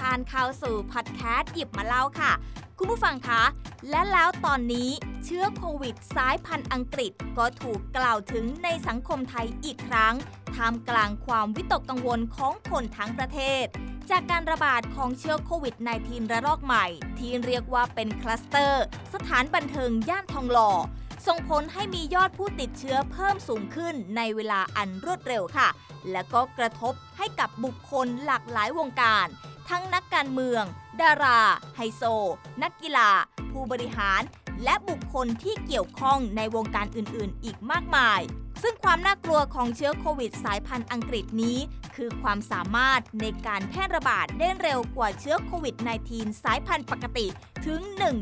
ทานเข้าสู่พอดแคสต์หยิบมาเล่าค่ะ คุณผู้ฟังคะ และแล้วตอนนี้เชื้อโควิดสายพันธุ์อังกฤษก็ถูกกล่าวถึงในสังคมไทยอีกครั้งท่ามกลางความวิตกกังวลของคนทั้งประเทศ จากการระบาดของเชื้อโควิด -19 ระลอกใหม่ ที่เรียกว่าเป็นคลัสเตอร์ สถานบันเทิงย่านทองหล่อส่งผลให้มียอดผู้ติดเชื้อเพิ่มสูงขึ้นในเวลาอันรวดเร็วค่ะ และก็กระทบให้กับบุคคลหลากหลายวงการ ทั้งนักการเมือง ดารา ไฮโซ นักกีฬา ผู้บริหาร และบุคคลที่เกี่ยวข้องในวงการอื่นๆ อีกมากมาย ซึ่งความน่ากลัวของเชื้อโควิดสายพันธุ์อังกฤษนี้ คือความสามารถในการแพร่ระบาดได้เร็วกว่าเชื้อโควิด -19 สายพันธุ์ปกติถึง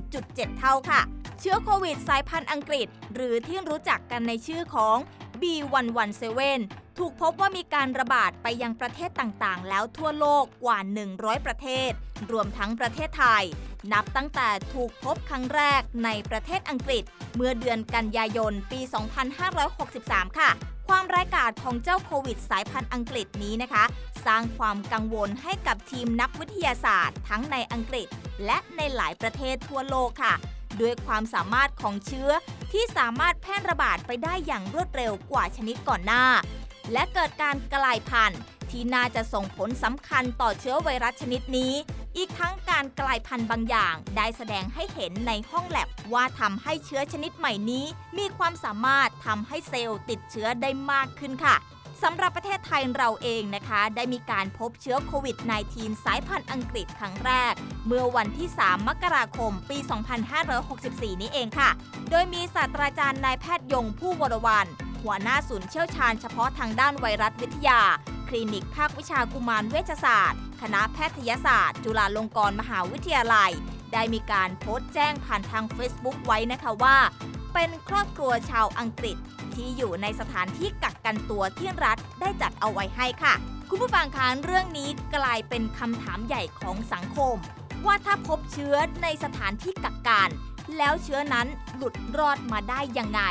1.7 เท่าค่ะ เชื้อโควิดสายพันธุ์อังกฤษ หรือที่รู้จักกันในชื่อของ B117 ถูกพบว่ามีการระบาดไปยังประเทศต่างๆ แล้วทั่วโลกกว่า 100 ประเทศ รวมทั้งประเทศไทย นับตั้งแต่ถูกพบครั้งแรกในประเทศอังกฤษ เมื่อเดือนกันยายนปี 2563 ค่ะ ความร้ายกาจของเจ้าโควิดสายพันธุ์อังกฤษนี้นะคะ สร้างความกังวลให้กับทีมนักวิทยาศาสตร์ ทั้งในอังกฤษ และในหลายประเทศทั่วโลกค่ะด้วยความสามารถของเชื้อที่สามารถแพร่ระบาดไปได้อย่างรวดเร็วกว่าชนิดก่อนหน้า และเกิดการกลายพันธุ์ ที่น่าจะส่งผลสำคัญต่อเชื้อไวรัสชนิดนี้ อีกทั้งการกลายพันธุ์บางอย่าง ได้แสดงให้เห็นในห้องแลบว่าทำให้เชื้อชนิดใหม่นี้ มีความสามารถทำให้เซลล์ติดเชื้อได้มากขึ้นค่ะสำหรับประเทศไทยเราเองนะคะ ได้มีการพบเชื้อโควิด -19 สายพันธุ์อังกฤษครั้งแรก เมื่อวันที่ 3 มกราคม ปี 2564 นี้เองค่ะ โดยมีศาสตราจารย์นายแพทย์ยงผู้วรวัน หัวหน้าศูนย์เชี่ยวชาญเฉพาะทางด้านไวรัสวิทยา คลินิกภาควิชากุมารเวชศาสตร์ คณะแพทยศาสตร์ จุฬาลงกรณ์มหาวิทยาลัย ได้มีการโพสต์แจ้งผ่านทาง Facebook ไว้นะคะว่า เป็นครอบครัวชาวอังกฤษ ที่อยู่ในสถานที่กักกันตัวที่รัฐได้จัดเอาไว้ให้ค่ะ คุณผู้ฟังคะเรื่องนี้กลายเป็นคำถามใหญ่ของสังคม ว่าถ้าพบเชื้อในสถานที่กักกันแล้วเชื้อนั้นหลุดรอดมาได้ยังไง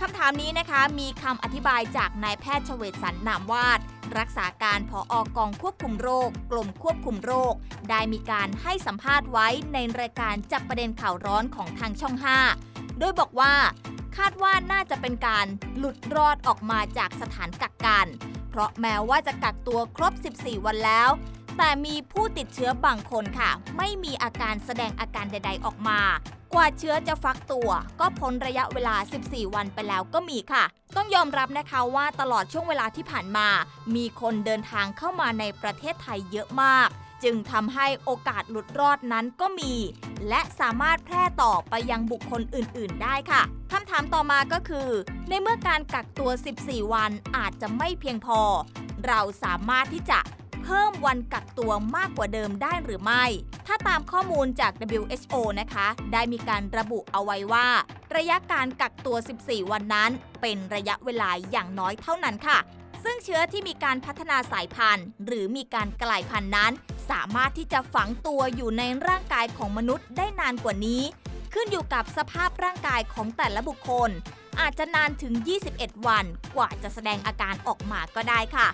คำถามนี้นะคะมีคำอธิบายจากนายแพทย์เฉวตสันนามวาด รักษาการผออกองควบคุมโรค กลมควบคุมโรค ได้มีการให้สัมภาษณ์ไว้ในรายการจับประเด็นข่าวร้อนของทางช่อง 5 โดยบอกว่า คาดว่าน่าจะเป็นการหลุดรอดออกมาจากสถานกักกัน เพราะแม้ว่าจะกักตัวครบ 14 วันแล้ว แต่มีผู้ติดเชื้อบางคนค่ะ ไม่มีอาการแสดงอาการใด ๆ ออกมา กว่าเชื้อจะฟักตัว ก็พ้นระยะเวลา 14 วันไปแล้วก็มีค่ะ ต้องยอมรับนะคะว่าตลอดช่วงเวลาที่ผ่านมา มีคนเดินทางเข้ามาในประเทศไทยเยอะมาก จึงทำให้โอกาสหลุดรอดนั้นก็มี และสามารถแพร่ต่อไปยังบุคคลอื่น ๆ ได้ค่ะคำถามต่อมาก็คือ ในเมื่อการกักตัว 14 วันอาจจะไม่เพียงพอ เราสามารถที่จะ เพิ่มวันกักตัวมากกว่าเดิมได้หรือไม่ ถ้าตามข้อมูลจาก WHO นะคะ ได้มีการระบุเอาไว้ว่า ระยะการกักตัว 14 วันนั้น เป็นระยะเวลาอย่างน้อยเท่านั้นค่ะ ซึ่งเชื้อที่มีการพัฒนาสายพันธุ์ หรือมีการกลายพันธุ์นั้น สามารถที่จะฝังตัวอยู่ในร่างกายของมนุษย์ได้นานกว่านี้ ขึ้นอยู่กับสภาพร่างกายของแต่ละบุคคลอาจจะนานถึง 21 วันกว่าจะแสดงอาการออกมาก็ได้ค่ะ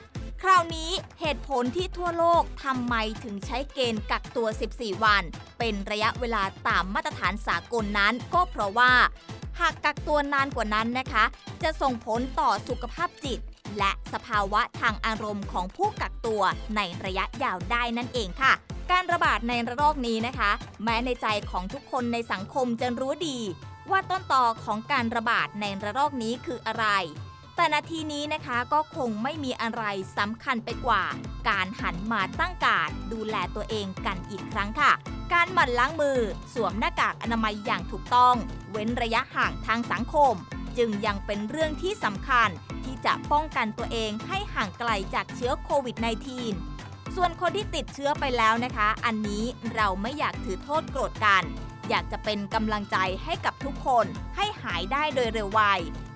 คราวนี้เหตุผลที่ทั่วโลกทำไมถึงใช้เกณฑ์กักตัว 14 วัน เป็นระยะเวลาตามมาตรฐานสากลนั้น ก็เพราะว่า หากกักตัวนานกว่านั้นนะคะ จะส่งผลต่อสุขภาพจิต และสภาวะทางอารมณ์ของผู้กักตัวในระยะยาวได้นั่นเองค่ะ การระบาดในระลอกนี้นะคะ แม้ในใจของทุกคนในสังคมจะรู้ดี ว่าต้นตอของการระบาดในระลอกนี้คืออะไร แต่นาทีนี้นะคะก็คงไม่มีอะไรสำคัญไปกว่า การหันมาตั้งการดูแลตัวเองกันอีกครั้งค่ะ การหมั่นล้างมือ สวมหน้ากากอนามัยอย่างถูกต้อง เว้นระยะห่างทางสังคม จึงยังเป็นเรื่องที่สำคัญที่จะป้องกันตัวเองให้ห่างไกลจากเชื้อโควิด -19 ส่วนคนที่ติดเชื้อไปแล้วนะคะ อันนี้เราไม่อยากถือโทษโกรธกัน อยากจะเป็นกำลังใจให้กับทุกคนให้หายได้โดยเร็วไว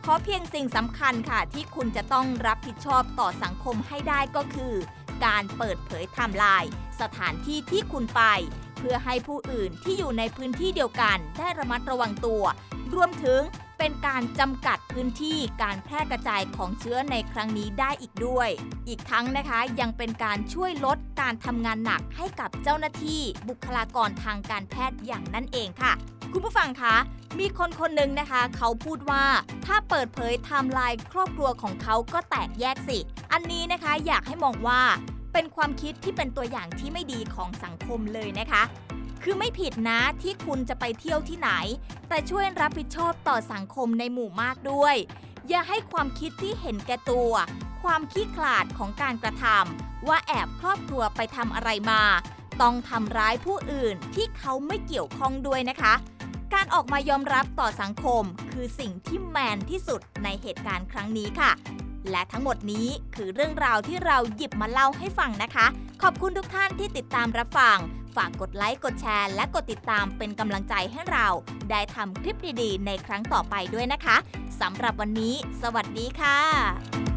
ขอเพียงสิ่งสำคัญค่ะที่คุณจะต้องรับผิดชอบต่อสังคมให้ได้ก็คือ การเปิดเผยไทม์ไลน์สถานที่ที่คุณไป เพื่อให้ผู้อื่นที่อยู่ในพื้นที่เดียวกันได้ระมัดระวังตัว รวมถึงเป็นเป็นการจำกัดพื้นที่การแพร่กระจายของเชื้อในครั้งนี้ได้อีกด้วย อีกทั้งนะคะยังเป็นการช่วยลดการทำงานหนักให้กับเจ้าหน้าที่บุคลากรทางการแพทย์อย่างนั่นเองค่ะ คุณผู้ฟังคะ มีคนคนหนึ่งนะคะ เขาพูดว่าถ้าเปิดเผยไทม์ไลน์ครอบครัวของเขาก็แตกแยกสิ อันนี้นะคะอยากให้มองว่าเป็นความคิดที่เป็นตัวอย่างที่ไม่ดีของสังคมเลยนะคะ คือไม่ผิดนะที่คุณจะไปเที่ยวที่ไหน แต่ช่วยรับผิดชอบต่อสังคมในหมู่มากด้วย อย่าให้ความคิดที่เห็นแก่ตัว ความขี้ขลาดของการกระทำว่าแอบครอบครัวไปทำอะไรมา ต้องทำร้ายผู้อื่นที่เขาไม่เกี่ยวข้องด้วยนะคะ การออกมายอมรับต่อสังคม คือสิ่งที่แมนที่สุดในเหตุการณ์ครั้งนี้ค่ะ และทั้งหมดนี้คือเรื่องราวที่เราหยิบมาเล่าให้ฟังนะคะ ขอบคุณทุกท่านที่ติดตามรับฟัง ฝากกดไลค์ กดแชร์ และกดติดตามเป็นกำลังใจให้เรา ได้ทำคลิปดีๆ ในครั้งต่อไปด้วยนะคะสำหรับวันนี้ สวัสดีค่ะ